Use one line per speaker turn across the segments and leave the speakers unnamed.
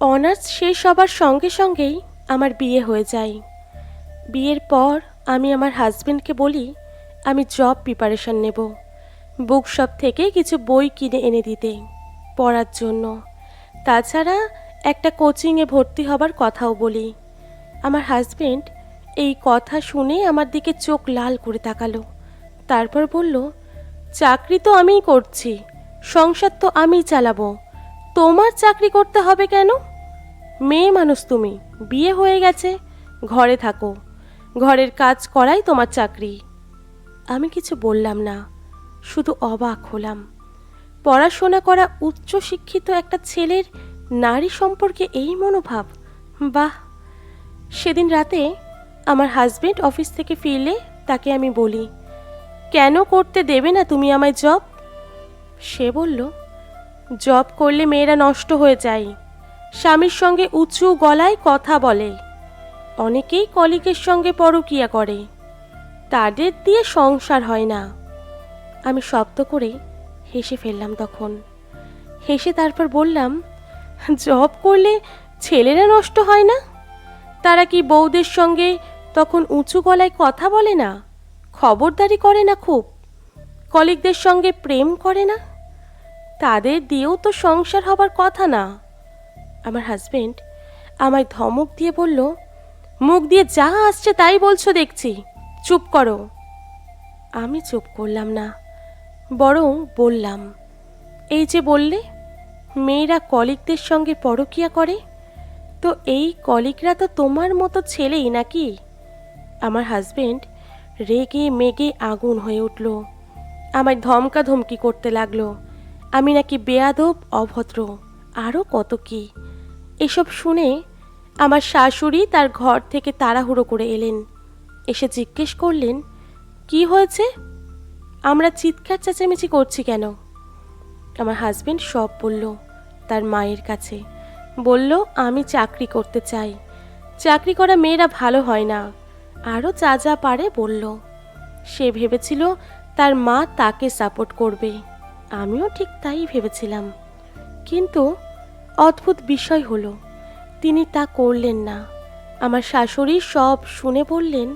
Honours শেষ হবার সঙ্গে সঙ্গেই আমার বিয়ে হয়ে যায়। বিয়ের পর আমি আমার হাজবেন্ডকে বলি, আমি জব প্রিপারেশন নেব। বুক শপ থেকে কিছু বই কিনে এনে দিতে পড়ার জন্য। তাছাড়া একটা কোচিংয়ে ভর্তি হবার কথাও বলি। আমার হাজবেন্ড এই কথা শুনে আমার দিকে চোখ লাল করে তাকালো। তারপর বলল, চাকরি তো আমিই করছি, সংসার তো আমিই চালাবো। তোমার চাকরি করতে হবে কেন? মেয়ে মানুষ তুমি, বিয়ে হয়ে গেছে, ঘরে থাকো। ঘরের কাজ করাই তোমার চাকরি। আমি কিছু বললাম না, শুধু অবাক হলাম। পড়াশোনা করা উচ্চ শিক্ষিত একটা ছেলের নারী সম্পর্কে এই মনোভাব, বাহ! সেদিন রাতে আমার হাজবেন্ড অফিস থেকে ফিরলে তাকে আমি বলি, কেন করতে দেবে না তুমি আমায় জব? সে বলল, জব করলে মেয়েরা নষ্ট হয়ে যায়। স্বামীর সঙ্গে উঁচু গলায় কথা বলে। অনেকেই কলিগের সঙ্গে পরকিয়া করে। তাদের দিয়ে সংসার হয় না। আমি শব্দ করে হেসে ফেললাম তখন। হেসে তারপর বললাম, জব করলে ছেলেরা নষ্ট হয় না? তারা কি বউদের সঙ্গে তখন উঁচু গলায় কথা বলে না? খবরদারি করে না খুব? কলিকদের সঙ্গে প্রেম করে না? তাদের দিয়েও তো সংসার হবার কথা না। আমার হাজবেন্ড আমায় ধমক দিয়ে বলল, মুখ দিয়ে যা আসছে তাই বলছো দেখছি। চুপ করো। আমি চুপ করলাম না, বরং বললাম, এই যে বললে, মেয়েরা কলিগদের সঙ্গে পরকিয়া করে? তো এই কলিগরা তো তোমার মতো ছেলেই নাকি? আমার হাজবেন্ড রেগে মেগে আগুন হয়ে উঠল, আমায় ধমকা ধমকি করতে লাগল, আমি নাকি বেয়াদব, অভদ্র আরও কত কি? এসব শুনে আমার শাশুড়ি তার ঘর থেকে তাড়াহুড়ো করে এলেন। এসে জিজ্ঞেস করলেন, কি হয়েছে? আমরা চিৎকার চেঁচামেচি করছি কেন? আমার হাজবেন্ড সব বলল, তার মায়ের কাছে। বলল, আমি চাকরি করতে চাই। চাকরি করা মেয়েরা ভালো হয় না। আরও যা যা পারে বলল। সে ভেবেছিল তার মা তাকে সাপোর্ট করবে। আমিও ঠিক তাই ভেবেছিলাম। কিন্তু অদ্ভুত বিষয় হলো, তিনি তা করলেন না। আমার শাশুড়ি সব শুনে বললেন,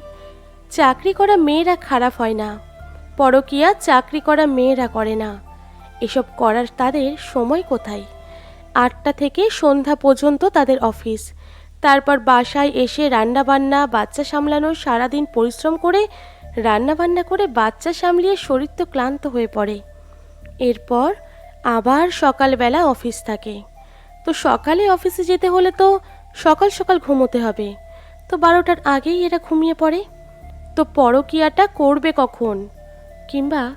চাকরি করা মেয়েরা খারাপ হয় না, পরকিয়া চাকরি করা মেয়েরা করে না। এসব করার তাদের সময় কোথায়? আটটা থেকে সন্ধ্যা পর্যন্ত তাদের অফিস। তারপর বাসায় এসে রান্নাবান্না, বাচ্চা সামলানো, সারাদিন পরিশ্রম করে রান্নাবান্না করে বাচ্চা সামলিয়ে শরীর তো ক্লান্ত হয়ে পড়ে। এরপর আবার সকালবেলা অফিস থাকে। তো সকালে অফিসে যেতে হলে তো সকাল সকাল ঘুমোতে হবে। তো বারোটার আগেই এরা ঘুমিয়ে পড়ে। তো পরকিয়াটা করবে কখন? কিংবা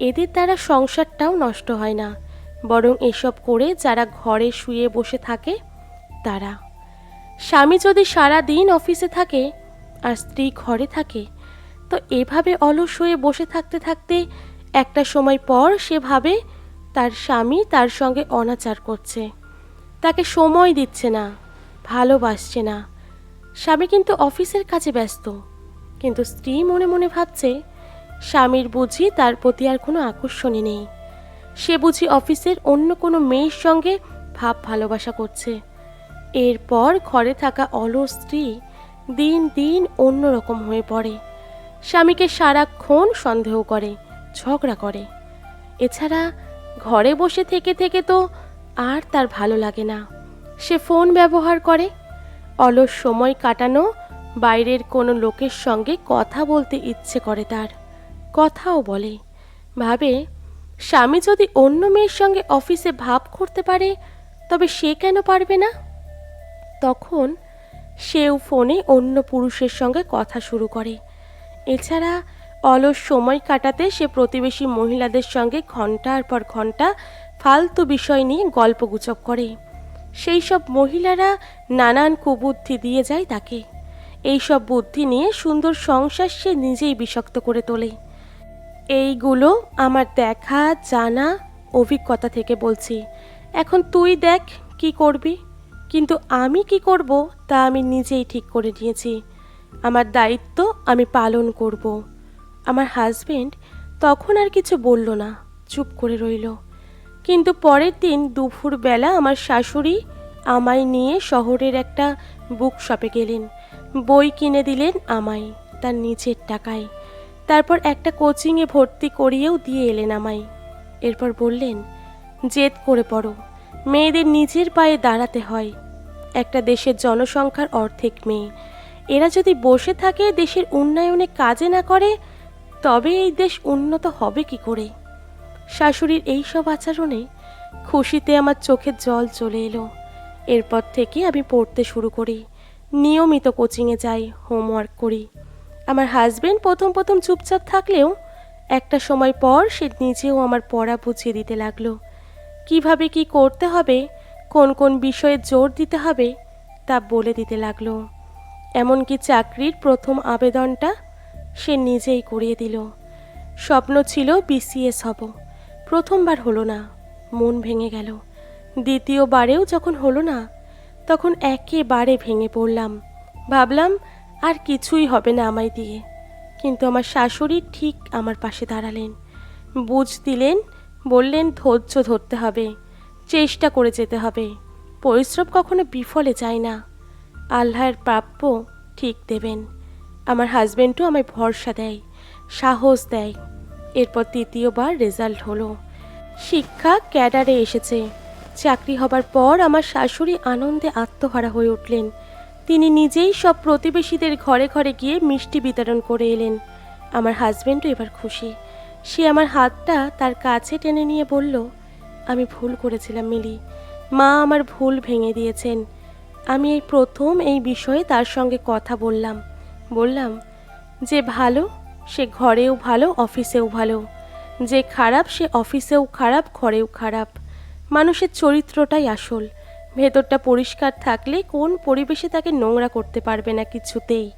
এদের দ্বারা সংসারটাও নষ্ট হয় না। বরং এসব করে যারা ঘরে শুয়ে বসে থাকে, তারা। স্বামী যদি সারা দিন অফিসে থাকে আর স্ত্রী ঘরে থাকে, তো এভাবে অলস হয়ে বসে থাকতে থাকতে একটা সময় পর সে ভাবে তার স্বামী তার সঙ্গে অনাচার করছে। তাকে সময় দিচ্ছে না, ভালোবাসছে না। স্বামী কিন্তু অফিসের কাজে ব্যস্ত। কিন্তু স্ত্রী মনে মনে ভাবছে, স্বামীর বুঝি তার প্রতি আর কোনো আকর্ষণই নেই। সে বুঝি অফিসের অন্য কোনো মেয়ের সঙ্গে ভাব ভালোবাসা করছে। এরপর ঘরে থাকা অলস স্ত্রী দিন দিন অন্যরকম হয়ে পড়ে। স্বামীকে সারাক্ষণ সন্দেহ করে, ঝগড়া করে। এছাড়া ঘরে বসে থেকে থেকে তো আর তার ভালো লাগে না। সে ফোন ব্যবহার করে। অলস সময় কাটানো, বাইরের কোনো লোকের সঙ্গে কথা বলতে ইচ্ছে করে তার। কথাও বলে। ভাবে, স্বামী যদি অন্য মেয়ের সঙ্গে অফিসে ভাব করতে পারে, তবে সে কেন পারবে না? তখন সেও ফোনে অন্য পুরুষের সঙ্গে কথা শুরু করে। এছাড়া অলস সময় কাটাতে সে প্রতিবেশী মহিলাদের সঙ্গে ঘণ্টার পর ঘণ্টা ফালতু বিষয় নিয়ে গল্পগুজব করে। সেই সব মহিলারা নানান কুবুদ্ধি দিয়ে যায় তাকে। এই সব বুদ্ধি নিয়ে সুন্দর সংসার সে নিজেই বিষাক্ত করে তোলে। এইগুলো আমার দেখা, জানা, অভিজ্ঞতা থেকে বলছি। এখন তুই দেখ কি করবি। কিন্তু আমি কি করব তা আমি নিজেই ঠিক করে নিয়েছি। আমার দায়িত্ব আমি পালন করব। আমার হাজবেন্ড তখন আর কিছু বলল না, চুপ করে রইল। কিন্তু পরের দিন দুপুরবেলা আমার শাশুড়ি আমায় নিয়ে শহরের একটা বুক শপে গেলেন। বই কিনে দিলেন আমায়, তার নিজের টাকায়। তারপর একটা কোচিংয়ে ভর্তি করিয়েও দিয়ে এলেন আমায়। এরপর বললেন, জেদ করে পড়ো, মেয়েদের নিজের পায়ে দাঁড়াতে হয়। একটা দেশের জনসংখ্যার অর্ধেক মেয়ে। এরা যদি বসে থাকে দেশের উন্নয়নে কাজে না করে, তবে এই দেশ উন্নত হবে কি করে? শাশুড়ির এই সব আচরণে খুশিতে আমার চোখের জল চলে এলো। এরপর থেকে আমি পড়তে শুরু করি, নিয়মিত কোচিংয়ে যাই, হোমওয়ার্ক করি। আমার হাজব্যান্ড প্রথম প্রথম চুপচাপ থাকলেও একটা সময় পর সে নিজেও আমার পড়া বুঝিয়ে দিতে লাগল। কীভাবে কি করতে হবে, কোন কোন বিষয়ে জোর দিতে হবে, তা বলে দিতে লাগল। এমনকি চাকরির প্রথম আবেদনটা সে নিজেই করিয়ে দিল। স্বপ্ন ছিল বিসিএস হব। প্রথমবার হলো না। মন ভেঙে গেল। দ্বিতীয়বারেও যখন হলো না, তখন একেবারে ভেঙে পড়লাম। ভাবলাম, আর কিছুই হবে না আমায় দিয়ে। কিন্তু আমার শাশুড়ি ঠিক আমার পাশে দাঁড়ালেন। বুঝ দিলেন, বললেন, ধৈর্য ধরতে হবে। চেষ্টা করে যেতে হবে। পরিশ্রম কখনো বিফলে যায় না। আল্লাহর প্রাপ্য ঠিক দেবেন। আমার হাজবেন্ডও আমায় ভরসা দেয়, সাহস দেয়। এরপর তৃতীয়বার রেজাল্ট হলো। শিক্ষা ক্যাডারে এসেছে। চাকরি হবার পর আমার শাশুড়ি আনন্দে আত্মহারা হয়ে উঠলেন। তিনি নিজেই সব প্রতিবেশীদের ঘরে ঘরে গিয়ে মিষ্টি বিতরণ করে এলেন। আমার হাজব্যান্ডও এবার খুশি। সে আমার হাতটা তার কাছে টেনে নিয়ে বলল, আমি ভুল করেছিলাম মিলি। মা আমার ভুল ভেঙে দিয়েছেন। আমি এই প্রথম এই বিষয়ে তার সঙ্গে কথা বললাম। বললাম, যে ভালো সে ঘরেও ভালো, অফিসেও ভালো। যে খারাপ, সে অফিসেও খারাপ, ঘরেও খারাপ। মানুষের চরিত্রটাই আসল। ভেতরটা পরিষ্কার থাকলে কোন পরিবেশে তাকে নোংরা করতে পারবে না কিছুতেই।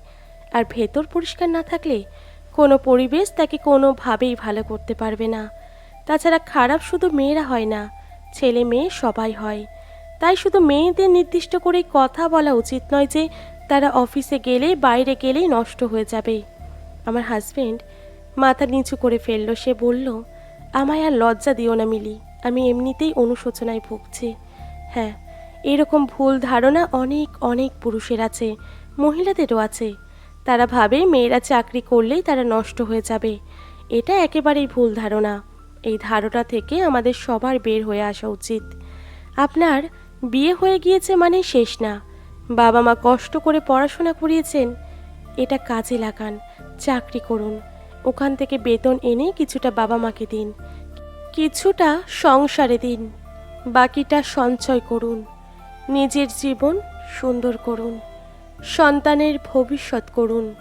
আর ভেতর পরিষ্কার না থাকলে কোনো পরিবেশ তাকে কোনোভাবেই ভালো করতে পারবে না। তাছাড়া খারাপ শুধু মেয়েরা হয় না, ছেলে মেয়ে সবাই হয়। তাই শুধু মেয়েদের নির্দিষ্ট করেই কথা বলা উচিত নয় যে তারা অফিসে গেলে, বাইরে গেলেই নষ্ট হয়ে যাবে। আমার হাজবেন্ড মাথা নিচু করে ফেলল। সে বলল, আমায় আর লজ্জা দিও না মিলি, আমি এমনিতেই অনুশোচনায় ভুগছি। হ্যাঁ এরকম ভুল ধারণা অনেক অনেক পুরুষের আছে, মহিলাদেরও আছে। তারা ভাবে মেয়েরা চাকরি করলেই তারা নষ্ট হয়ে যাবে। এটা একেবারেই ভুল ধারণা। এই ধারণা থেকে আমাদের সবার বের হয়ে আসা উচিত। আপনার বিয়ে হয়ে গিয়েছে মানে শেষ না। বাবা মা কষ্ট করে পড়াশোনা করিয়েছেন এটা কাজে লাগান, চাকরি করুন। ওখান থেকে বেতন এনে কিছুটা বাবা মাকে দিন। কিছুটা সংসারে দিন। বাকিটা সঞ্চয় করুন। নিজের জীবন সুন্দর করুন। সন্তানের ভবিষ্যৎ করুন।